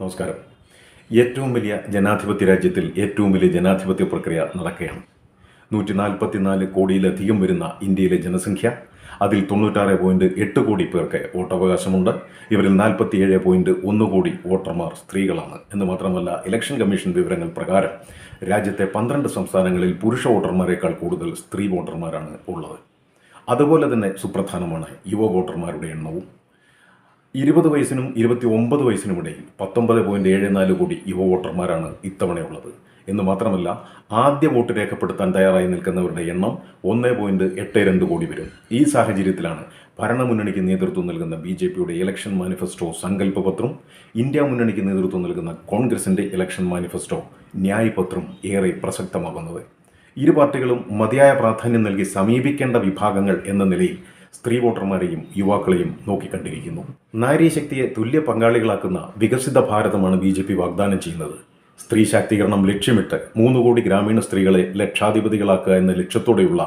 നമസ്കാരം. ഏറ്റവും വലിയ ജനാധിപത്യ രാജ്യത്തിൽ ഏറ്റവും വലിയ ജനാധിപത്യ പ്രക്രിയ നടക്കുകയാണ്. നൂറ്റി നാൽപ്പത്തിനാല് കോടിയിലധികം വരുന്ന ഇന്ത്യയിലെ ജനസംഖ്യ അതിൽ തൊണ്ണൂറ്റാറ് പോയിന്റ് എട്ട് കോടി പേർക്ക് വോട്ടവകാശമുണ്ട്. ഇവരിൽ നാൽപ്പത്തിയേഴ് പോയിന്റ് ഒന്ന് കോടി വോട്ടർമാർ സ്ത്രീകളാണ്. എന്ന് മാത്രമല്ല ഇലക്ഷൻ കമ്മീഷൻ വിവരങ്ങൾ പ്രകാരം രാജ്യത്തെ പന്ത്രണ്ട് സംസ്ഥാനങ്ങളിൽ പുരുഷ വോട്ടർമാരെക്കാൾ കൂടുതൽ സ്ത്രീ വോട്ടർമാരാണ് ഉള്ളത്. അതുപോലെ തന്നെ സുപ്രധാനമാണ് യുവ വോട്ടർമാരുടെ എണ്ണവും. ഇരുപത് വയസ്സിനും ഇരുപത്തി ഒമ്പത് വയസ്സിനും ഇടയിൽ പത്തൊമ്പത് പോയിന്റ് ഏഴ് നാല് കോടി യുവ വോട്ടർമാരാണ് ഇത്തവണയുള്ളത്. എന്ന് മാത്രമല്ല ആദ്യ വോട്ട് രേഖപ്പെടുത്താൻ തയ്യാറായി നിൽക്കുന്നവരുടെ എണ്ണം ഒന്ന് പോയിന്റ് എട്ട് രണ്ട് കോടി വരും. ഈ സാഹചര്യത്തിലാണ് ഭരണമുന്നണിക്ക് നേതൃത്വം നൽകുന്ന ബി ജെ പിയുടെ ഇലക്ഷൻ മാനിഫെസ്റ്റോ സങ്കല്പപത്രം ഇന്ത്യ മുന്നണിക്ക് നേതൃത്വം നൽകുന്ന കോൺഗ്രസിന്റെ ഇലക്ഷൻ മാനിഫെസ്റ്റോ ന്യായപത്രം ഏറെ പ്രസക്തമാകുന്നത്. ഇരു പാർട്ടികളും മതിയായ പ്രാധാന്യം നൽകി സമീപിക്കേണ്ട വിഭാഗങ്ങൾ എന്ന നിലയിൽ സ്ത്രീ വോട്ടർമാരെയും യുവാക്കളെയും നോക്കിക്കണ്ടിരിക്കുന്നു നാരീശക്തിയെ തുല്യ പങ്കാളികളാക്കുന്ന വികസിത ഭാരതമാണ് ബി ജെ പി വാഗ്ദാനം ചെയ്യുന്നത്. സ്ത്രീ ശാക്തീകരണം ലക്ഷ്യമിട്ട് മൂന്ന് കോടി ഗ്രാമീണ സ്ത്രീകളെ ലക്ഷാധിപതികളാക്കുക എന്ന ലക്ഷ്യത്തോടെയുള്ള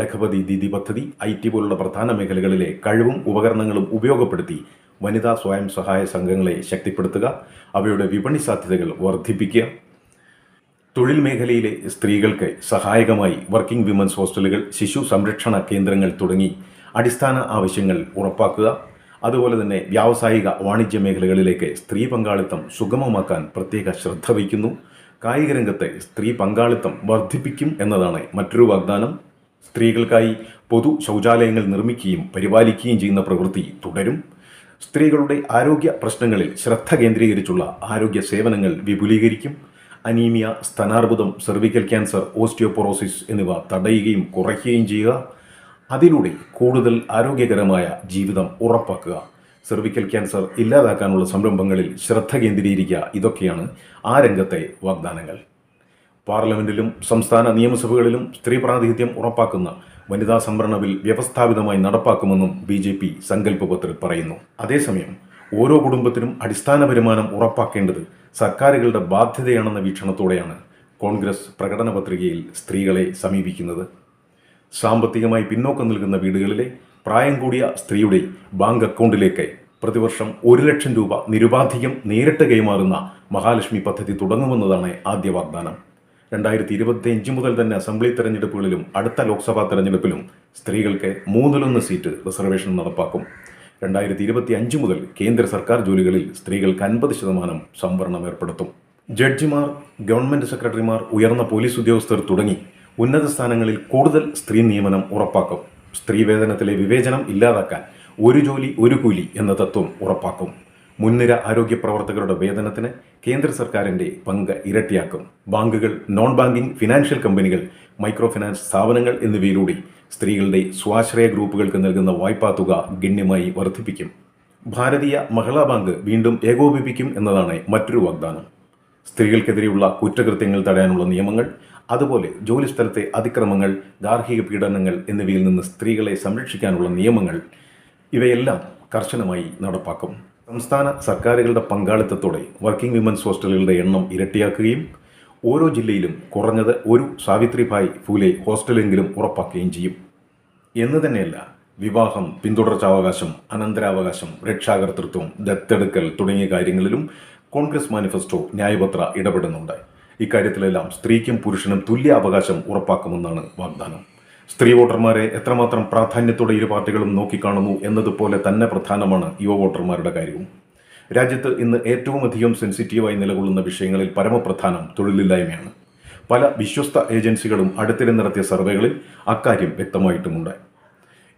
ലഖപതി ദീദി പദ്ധതി ഐ ടി പോലുള്ള പ്രധാന മേഖലകളിലെ കഴിവും ഉപകരണങ്ങളും ഉപയോഗപ്പെടുത്തി വനിതാ സ്വയം സഹായ സംഘങ്ങളെ ശക്തിപ്പെടുത്തുക അവയുടെ വിപണി സാധ്യതകൾ വർദ്ധിപ്പിക്കുക. തൊഴിൽ മേഖലയിലെ സ്ത്രീകൾക്ക് സഹായകമായി വർക്കിംഗ് വിമൻസ് ഹോസ്റ്റലുകൾ ശിശു സംരക്ഷണ കേന്ദ്രങ്ങൾ തുടങ്ങി അടിസ്ഥാന ആവശ്യങ്ങൾ ഉറപ്പാക്കുക. അതുപോലെ തന്നെ വ്യാവസായിക വാണിജ്യ മേഖലകളിലേക്ക് സ്ത്രീ പങ്കാളിത്തം സുഗമമാക്കാൻ പ്രത്യേക ശ്രദ്ധ വയ്ക്കുന്നു. കായിക രംഗത്തെ സ്ത്രീ പങ്കാളിത്തം വർദ്ധിപ്പിക്കും എന്നതാണ് മറ്റൊരു വാഗ്ദാനം. സ്ത്രീകൾക്കായി പൊതു ശൗചാലയങ്ങൾ നിർമ്മിക്കുകയും പരിപാലിക്കുകയും ചെയ്യുന്ന പ്രവൃത്തി തുടരും. സ്ത്രീകളുടെ ആരോഗ്യ പ്രശ്നങ്ങളിൽ ശ്രദ്ധ കേന്ദ്രീകരിച്ചുള്ള ആരോഗ്യ സേവനങ്ങൾ വിപുലീകരിക്കും. അനീമിയ സ്തനാർബുദം സെർവിക്കൽ ക്യാൻസർ ഓസ്റ്റിയോപൊറോസിസ് എന്നിവ തടയുകയും കുറയ്ക്കുകയും ചെയ്യുക. അതിലൂടെ കൂടുതൽ ആരോഗ്യകരമായ ജീവിതം ഉറപ്പാക്കുക. സെർവിക്കൽ ക്യാൻസർ ഇല്ലാതാക്കാനുള്ള സംരംഭങ്ങളിൽ ശ്രദ്ധ കേന്ദ്രീകരിക്കുക. ഇതൊക്കെയാണ് ആ രംഗത്തെ വാഗ്ദാനങ്ങൾ. പാർലമെന്റിലും സംസ്ഥാന നിയമസഭകളിലും സ്ത്രീ പ്രാതിനിധ്യം ഉറപ്പാക്കുന്ന വനിതാ സംവരണ ബിൽ വ്യവസ്ഥാപിതമായി നടപ്പാക്കുമെന്നും ബി ജെ പി സങ്കല്പപത്രത്തിൽ പറയുന്നു. അതേസമയം ഓരോ കുടുംബത്തിനും അടിസ്ഥാന വരുമാനം ഉറപ്പാക്കേണ്ടത് സർക്കാരുകളുടെ ബാധ്യതയാണെന്ന വീക്ഷണത്തോടെയാണ് കോൺഗ്രസ് പ്രകടന പത്രികയിൽ സ്ത്രീകളെ സമീപിക്കുന്നത്. സാമ്പത്തികമായി പിന്നോക്കം നിൽക്കുന്ന വീടുകളിലെ പ്രായം കൂടിയ സ്ത്രീയുടെ ബാങ്ക് അക്കൗണ്ടിലേക്ക് പ്രതിവർഷം ഒരു ലക്ഷം രൂപ നിരുപാധികം നേരിട്ട് കൈമാറുന്ന മഹാലക്ഷ്മി പദ്ധതി തുടങ്ങുമെന്നതാണ് ആദ്യ വാഗ്ദാനം. രണ്ടായിരത്തി ഇരുപത്തി അഞ്ച് മുതൽ തന്നെ അസംബ്ലി തെരഞ്ഞെടുപ്പുകളിലും അടുത്ത ലോക്സഭാ തെരഞ്ഞെടുപ്പിലും സ്ത്രീകൾക്ക് മൂന്നിലൊന്ന് സീറ്റ് റിസർവേഷൻ നടപ്പാക്കും. രണ്ടായിരത്തി ഇരുപത്തി അഞ്ച് മുതൽ കേന്ദ്ര സർക്കാർ ജോലികളിൽ സ്ത്രീകൾക്ക് അൻപത് ശതമാനം സംവരണം ഏർപ്പെടുത്തും. ജഡ്ജിമാർ ഗവൺമെന്റ് സെക്രട്ടറിമാർ ഉയർന്ന പോലീസ് ഉദ്യോഗസ്ഥർ തുടങ്ങി ഉന്നത സ്ഥാനങ്ങളിൽ കൂടുതൽ സ്ത്രീ നിയമനം ഉറപ്പാക്കും. സ്ത്രീ വേതനത്തിലെ വിവേചനം ഇല്ലാതാക്കാൻ ഒരു ജോലി ഒരു കൂലി എന്ന തത്വം ഉറപ്പാക്കും. മുൻനിര ആരോഗ്യ പ്രവർത്തകരുടെ വേതനത്തിന് കേന്ദ്ര സർക്കാരിന്റെ പങ്ക് ഇരട്ടിയാക്കും. ബാങ്കുകൾ നോൺ ബാങ്കിംഗ് ഫിനാൻഷ്യൽ കമ്പനികൾ മൈക്രോ ഫിനാൻസ് സ്ഥാപനങ്ങൾ എന്നിവയിലൂടെ സ്ത്രീകളുടെ സ്വാശ്രയ ഗ്രൂപ്പുകൾക്ക് നൽകുന്ന വായ്പാ തുക ഗണ്യമായി വർദ്ധിപ്പിക്കും. ഭാരതീയ മഹിളാ ബാങ്ക് വീണ്ടും ഏകോപിപ്പിക്കും എന്നതാണ് മറ്റൊരു വാഗ്ദാനം. സ്ത്രീകൾക്കെതിരെയുള്ള കുറ്റകൃത്യങ്ങൾ തടയാനുള്ള നിയമങ്ങൾ അതുപോലെ ജോലിസ്ഥലത്തെ അതിക്രമങ്ങൾ ഗാർഹിക പീഡനങ്ങൾ എന്നിവയിൽ നിന്ന് സ്ത്രീകളെ സംരക്ഷിക്കാനുള്ള നിയമങ്ങൾ ഇവയെല്ലാം കർശനമായി നടപ്പാക്കും. സംസ്ഥാന സർക്കാരുകളുടെ പങ്കാളിത്തത്തോടെ വർക്കിംഗ് വിമൻസ് ഹോസ്റ്റലുകളുടെ എണ്ണം ഇരട്ടിയാക്കുകയും ഓരോ ജില്ലയിലും കുറഞ്ഞത് ഒരു സാവിത്രിഭായ് ഫൂലെ ഹോസ്റ്റലെങ്കിലും ഉറപ്പാക്കുകയും ചെയ്യും. എന്ന് തന്നെയല്ല വിവാഹം പിന്തുടർച്ചാവകാശം അനന്തരാവകാശം രക്ഷാകർതൃത്വം ദത്തെടുക്കൽ തുടങ്ങിയ കാര്യങ്ങളിലും കോൺഗ്രസ് മാനിഫെസ്റ്റോ ന്യായപത്ര ഇടപെടുന്നുണ്ട്. ഇക്കാര്യത്തിലെല്ലാം സ്ത്രീക്കും പുരുഷനും തുല്യ അവകാശം ഉറപ്പാക്കുമെന്നാണ് വാഗ്ദാനം. സ്ത്രീ വോട്ടർമാരെ എത്രമാത്രം പ്രാധാന്യത്തോടെ ഇരു പാർട്ടികളും നോക്കിക്കാണുന്നു എന്നതുപോലെ തന്നെ പ്രധാനമാണ് യുവ വോട്ടർമാരുടെ കാര്യവും. രാജ്യത്ത് ഇന്ന് ഏറ്റവും അധികം സെൻസിറ്റീവായി നിലകൊള്ളുന്ന വിഷയങ്ങളിൽ പരമപ്രധാനം തൊഴിലില്ലായ്മയാണ്. പല വിശ്വസ്ത ഏജൻസികളും അടുത്തിടെ നടത്തിയ സർവേകളിൽ അക്കാര്യം വ്യക്തമായിട്ടുമുണ്ട്.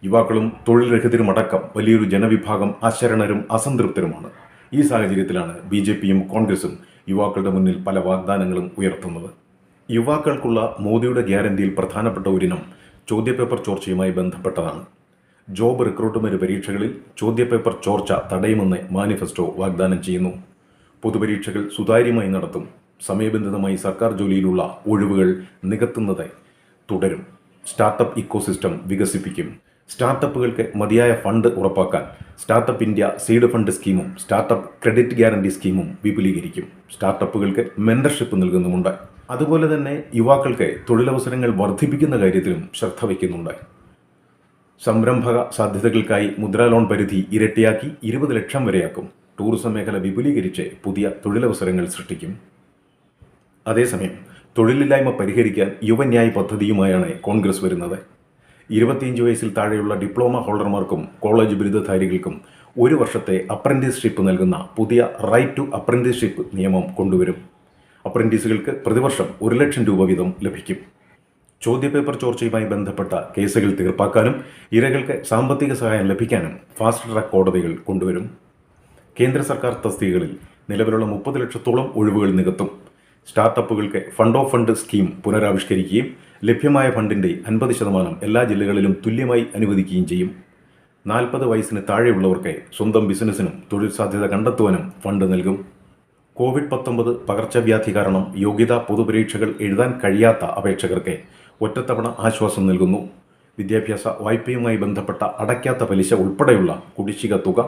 യുവാക്കളും തൊഴിൽ രഹിതരുമടക്കം വലിയൊരു ജനവിഭാഗം അശരണരും അസംതൃപ്തരുമാണ്. ഈ സാഹചര്യത്തിലാണ് ബി കോൺഗ്രസും യുവാക്കളുടെ മുന്നിൽ പല വാഗ്ദാനങ്ങളും ഉയർത്തുന്നത്. യുവാക്കൾക്കുള്ള മോദിയുടെ ഗ്യാരണ്ടിയിൽ പ്രധാനപ്പെട്ട ഒരിനം ചോദ്യപേപ്പർ ചോർച്ചയുമായി ബന്ധപ്പെട്ടതാണ്. ജോബ് റിക്രൂട്ട്മെന്റ് പരീക്ഷകളിൽ ചോദ്യപേപ്പർ ചോർച്ച തടയുമെന്ന് മാനിഫെസ്റ്റോ വാഗ്ദാനം ചെയ്യുന്നു. പൊതുപരീക്ഷകൾ സുതാര്യമായി നടത്തും. സമയബന്ധിതമായി സർക്കാർ ജോലിയിലുള്ള ഒഴിവുകൾ നികത്തുന്നത് തുടരും. സ്റ്റാർട്ടപ്പ് ഇക്കോസിസ്റ്റം വികസിപ്പിക്കും. സ്റ്റാർട്ടപ്പുകൾക്ക് മതിയായ ഫണ്ട് ഉറപ്പാക്കാൻ സ്റ്റാർട്ടപ്പ് ഇന്ത്യ സീഡ് ഫണ്ട് സ്കീമും സ്റ്റാർട്ടപ്പ് ക്രെഡിറ്റ് ഗ്യാരണ്ടി സ്കീമും വിപുലീകരിക്കും. സ്റ്റാർട്ടപ്പുകൾക്ക് മെന്റർഷിപ്പ് നൽകുന്നുമുണ്ട്. അതുപോലെ തന്നെ യുവാക്കൾക്ക് തൊഴിലവസരങ്ങൾ വർദ്ധിപ്പിക്കുന്ന കാര്യത്തിലും ശ്രദ്ധ വയ്ക്കുന്നുണ്ട്. സംരംഭക സാധ്യതകൾക്കായി മുദ്രാ ലോൺ പരിധി ഇരട്ടിയാക്കി ഇരുപത് ലക്ഷം വരെയാക്കും. ടൂറിസം മേഖല വിപുലീകരിച്ച് പുതിയ തൊഴിലവസരങ്ങൾ സൃഷ്ടിക്കും. അതേസമയം തൊഴിലില്ലായ്മ പരിഹരിക്കാൻ യുവന്യായ് പദ്ധതിയുമായാണ് കോൺഗ്രസ് വരുന്നത്. ഇരുപത്തിയഞ്ച് വയസ്സിൽ താഴെയുള്ള ഡിപ്ലോമ ഹോൾഡർമാർക്കും കോളേജ് ബിരുദധാരികൾക്കും ഒരു വർഷത്തെ അപ്രന്റീസ്ഷിപ്പ് നൽകുന്ന പുതിയ റൈറ്റ് ടു അപ്രന്റീസ്ഷിപ്പ് നിയമം കൊണ്ടുവരും. അപ്രന്റീസുകൾക്ക് പ്രതിവർഷം ഒരു ലക്ഷം രൂപ വീതം ലഭിക്കും. ചോദ്യപേപ്പർ ചോർച്ചയുമായി ബന്ധപ്പെട്ട കേസുകൾ തീർപ്പാക്കാനും ഇരകൾക്ക് സാമ്പത്തിക സഹായം ലഭിക്കാനും ഫാസ്റ്റ് ട്രാക്ക് കോടതികൾ കൊണ്ടുവരും. കേന്ദ്ര സർക്കാർ തസ്തികകളിൽ നിലവിലുള്ള മുപ്പത് ലക്ഷത്തോളം ഒഴിവുകൾ നികത്തും. സ്റ്റാർട്ടപ്പുകൾക്ക് ഫണ്ട് ഓഫ് ഫണ്ട് സ്കീം പുനരാവിഷ്കരിക്കുകയും ലഭ്യമായ ഫണ്ടിന്റെ അൻപത് ശതമാനം എല്ലാ ജില്ലകളിലും തുല്യമായി അനുവദിക്കുകയും ചെയ്യും. നാൽപ്പത് വയസ്സിന് താഴെയുള്ളവർക്ക് സ്വന്തം ബിസിനസ്സിനും തൊഴിൽ സാധ്യത കണ്ടെത്തുവാനും ഫണ്ട് നൽകും. കോവിഡ് പത്തൊമ്പത് പകർച്ചവ്യാധി കാരണം യോഗ്യതാ പൊതുപരീക്ഷകൾ എഴുതാൻ കഴിയാത്ത അപേക്ഷകർക്ക് ഒറ്റത്തവണ ആശ്വാസം നൽകുന്നു. വിദ്യാഭ്യാസ വായ്പയുമായി ബന്ധപ്പെട്ട അടയ്ക്കാത്ത പലിശ ഉൾപ്പെടെയുള്ള കുടിശ്ശിക തുക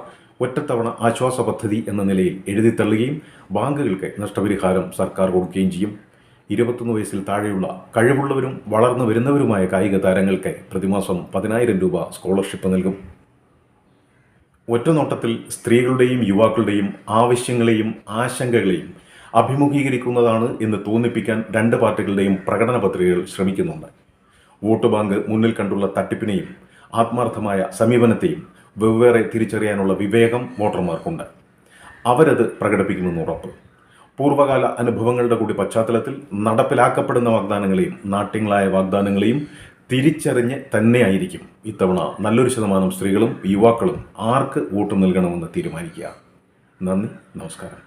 ഒറ്റത്തവണ ആശ്വാസ പദ്ധതി എന്ന നിലയിൽ എഴുതിത്തള്ളുകയും ബാങ്കുകൾക്ക് നഷ്ടപരിഹാരം സർക്കാർ കൊടുക്കുകയും ചെയ്യും. ഇരുപത്തൊന്ന് വയസ്സിൽ താഴെയുള്ള കഴിവുള്ളവരും വളർന്നു വരുന്നവരുമായ കായിക താരങ്ങൾക്ക് പ്രതിമാസം പതിനായിരം രൂപ സ്കോളർഷിപ്പ് നൽകും. ഒറ്റനോട്ടത്തിൽ സ്ത്രീകളുടെയും യുവാക്കളുടെയും ആവശ്യങ്ങളെയും ആശങ്കകളെയും അഭിമുഖീകരിക്കുന്നതാണ് എന്ന് തോന്നിപ്പിക്കാൻ രണ്ട് പാർട്ടികളുടെയും പ്രകടന പത്രികകൾ ശ്രമിക്കുന്നുണ്ട്. വോട്ട് ബാങ്ക് മുന്നിൽ കണ്ടുള്ള തട്ടിപ്പിനെയും ആത്മാർത്ഥമായ സമീപനത്തെയും വെവ്വേറെ തിരിച്ചറിയാനുള്ള വിവേകം വോട്ടർമാർക്കുണ്ട്. അവരത് പ്രകടിപ്പിക്കുമെന്ന് ഉറപ്പ്. പൂർവകാല അനുഭവങ്ങളുടെ കൂടി പശ്ചാത്തലത്തിൽ നടപ്പിലാക്കപ്പെടുന്ന വാഗ്ദാനങ്ങളെയും നാട്യങ്ങളായ വാഗ്ദാനങ്ങളെയും തിരിച്ചറിഞ്ഞ് തന്നെയായിരിക്കും ഇത്തവണ നല്ലൊരു ശതമാനം സ്ത്രീകളും യുവാക്കളും ആർക്ക് വോട്ട് നൽകണമെന്ന് തീരുമാനിക്കുക. നന്ദി നമസ്കാരം.